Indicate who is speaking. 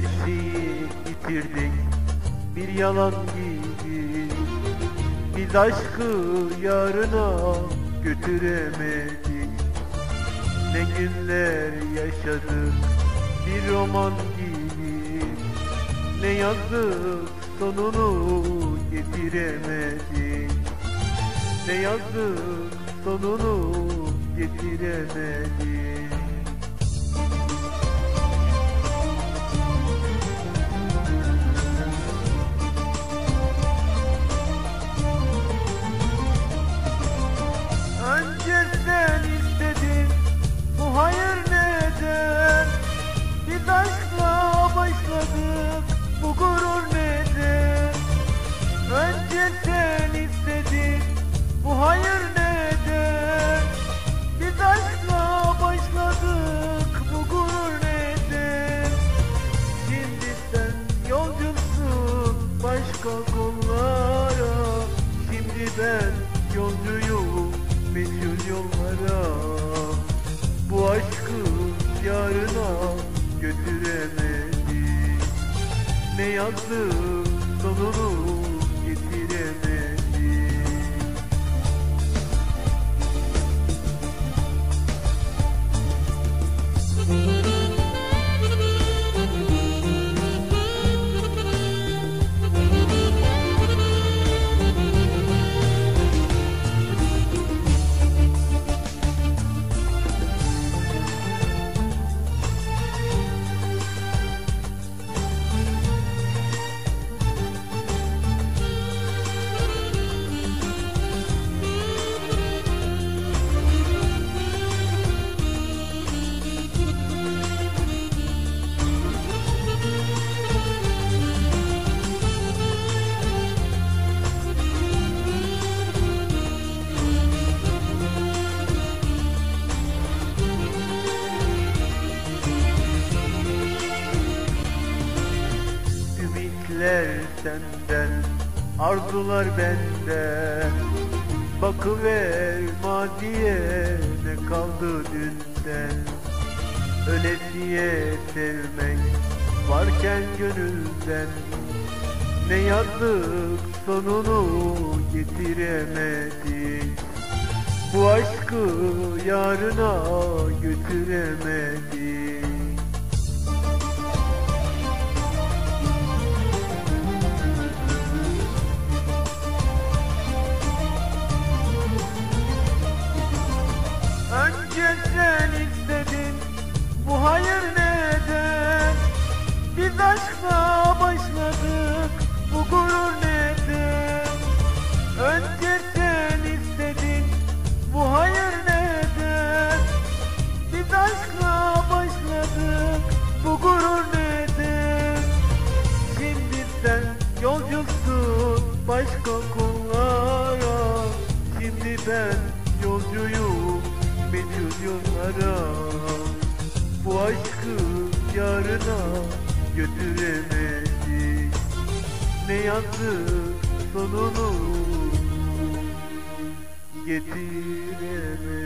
Speaker 1: Her şeyi bitirdik bir yalan gibi Biz aşkı yarına götüremedik. Ne günler yaşadık bir roman gibi. Ne yazdık sonunu getiremedik. Ne yazdık sonunu getiremedik Ne yazdık sonunu senden, arzular benden. Bakıver maziye ne kaldı dünden. Ölesiye sevmek varken gönülden. Ne yazdık sonunu getiremedik Bu aşkı yarına götüremedik aşkla başladık Bu gurur neden Önce sen istedin Bu hayır neden Biz aşkla başladık Bu gurur neden Şimdi sen yolcusun Başka kullara. Şimdi ben yolcuyum meçhul yollara. Bu aşkı yarına götüremedik. Ne yazdık sonunu getiremedik